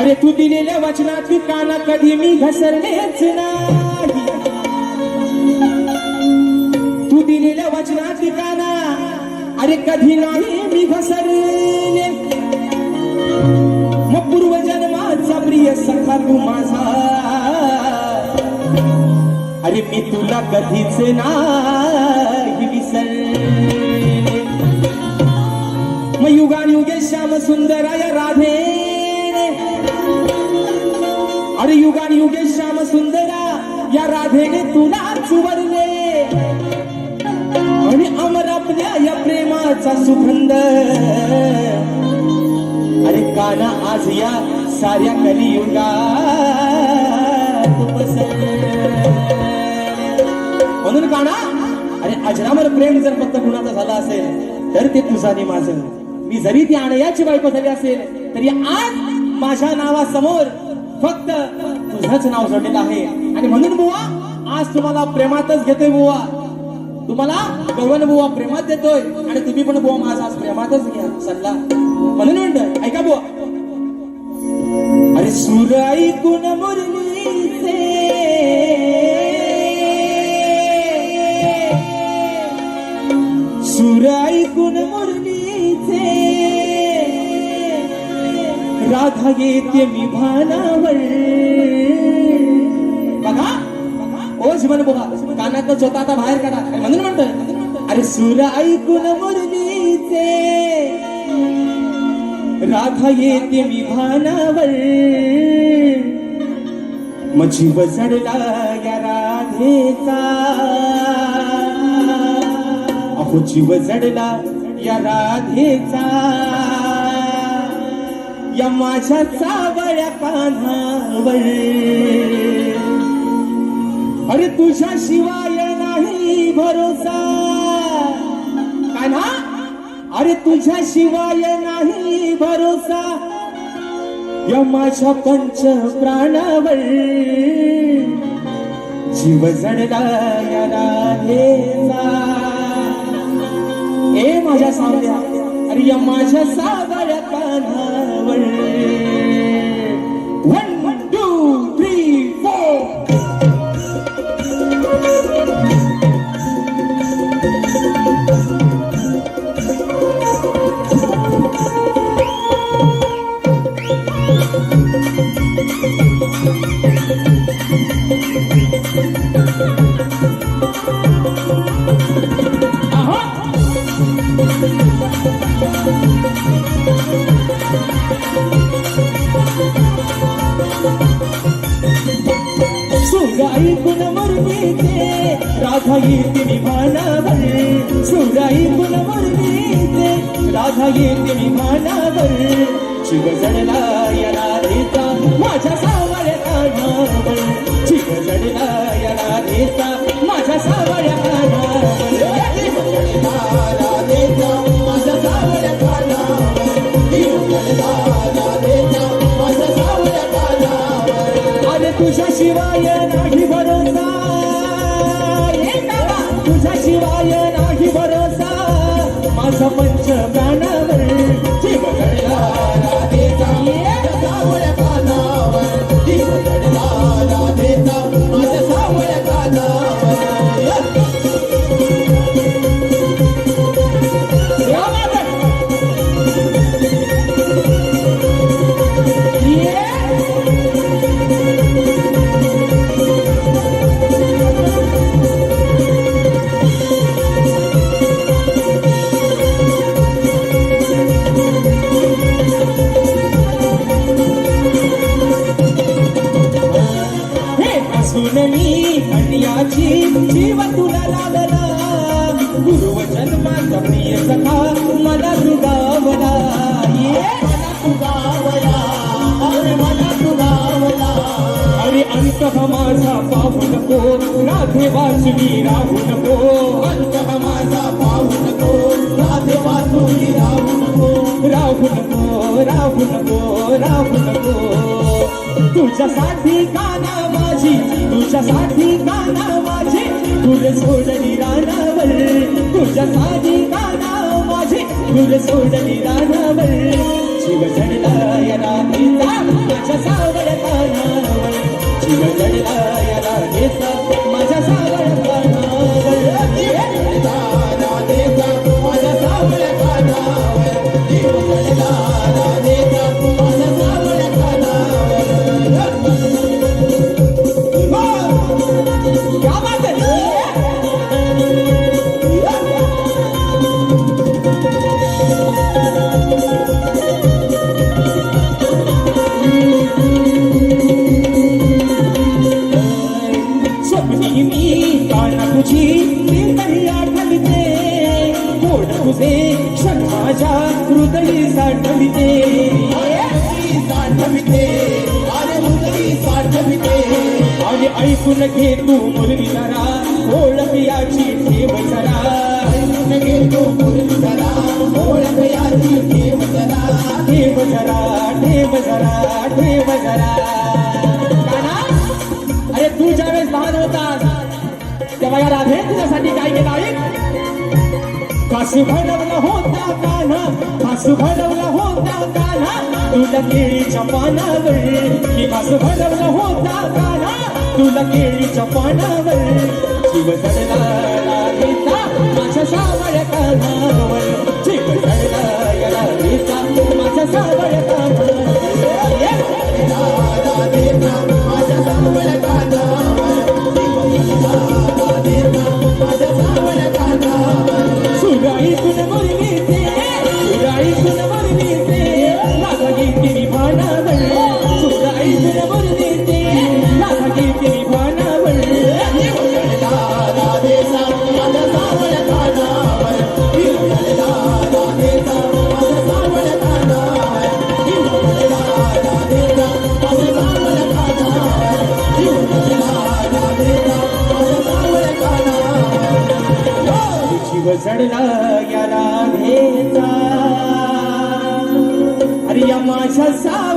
अरे तू दिलेल्या वचनात काना कधी मी घसरलेच नाही. तू दिलेल्या वचनात काना अरे कधी नाही मी घसरले. मग पूर्वजन्माचा प्रिय सखा तू माझा अरे मी तुला कधीच नाही विसरले. मग युगान युगे श्याम सुंदराय राधे अरे युगान युगे श्याम सुंदरा या राधेने तुला चुवरले आणि अमर आपल्या या प्रेमाचा सुगंध. अरे काना आज या साऱ्या कलियुगात म्हणून काना अरे अजरामर प्रेम जर फक्त कुणाचं झालं असेल तर ते तुझं माझं. मी जरी ती आणयाची बायको झाली असेल तरी आज माझ्या नावासमोर फक्त तुझंच नाव जोडलेलं आहे. आणि म्हणून बुवा आज तुम्हाला प्रेमातच घेतोय बुवा. तुम्हाला गवन बुवा प्रेमात देतोय आणि तुम्ही पण बुवा माझा आज प्रेमातच घ्या सल्ला. म्हणून म्हणतोय ऐका बुवा. अरे सूर भागेत्य येते मी भानावर बघा. ओ जीवन बघा कानात स्वतः आता बाहेर काढा. म्हणून म्हणतोय अरे सुर ऐकून मुरलीचे. राधा येते मी भानावर मग जीव या राधेचा. अहो जीव जडला या राधेचा. या माझ्या सावळ्या कान्हावर अरे तुझ्या शिवाय नाही भरोसा. कान्हा? अरे तुझ्या शिवाय नाही भरोसा. या माझ्या पंच प्राणावर जीव जडला या राधेचा. ए माझ्या सावळ्या. अरे या माझ्या सावळ्या कान्हावर वन राधा येते विमानावर सुर ऐकून मुरलीचे राधा येते विमानावर शिव जडला या माझ्या सावळ्या कानावर. शिव जडला या माझ्या सावळ्या कानावर. माझा पंच हे असून मी अन्याची जीव तुला लागला. गुरुवचन माझा प्रिय सखा मला दुगावला मला दुगावला अरे मला दुगावला अरे अंत माझा पाहू नको. राधे वाचवी राहू नको. अंत माझा पाहू नको. राधे वाचवी राहू नको राहू नको राहू नको राहू नको तुझ्यासाठी काना माझी तुझ्यासाठी काना माझे तुझे सोडली रानावर. तुझ्यासाठी काना माझे तुझे सोडली रानावर. शिव चढला या राधेचा माझ्या साठविते. साठविते. अरे हृदयी साठविते. आणि ऐकून घे तू मुरली जरा. ओळखयाची ठेव जरा. ऐकून घे तू मुरली जरा. ओळखयाची ठेव जरा. ठेव जरा ठेव जरा ठेव जरा. अरे तू ज्यावेळेस लहान होता तेव्हा या राधे तुझ्यासाठी काय केलं आहे काशी भरवलं होता कान्हा फासू घडवला होता तुला केळीच्या पानावर मी फासू घडवला होता कान्हा तुला केळीच्या पानावर जीव जडला राधेचा माझ्या सावळ्या कानावर जीव जडला या राधेचा माझ्या सावळ जीव चढला या घेता अरे या माझ्या सा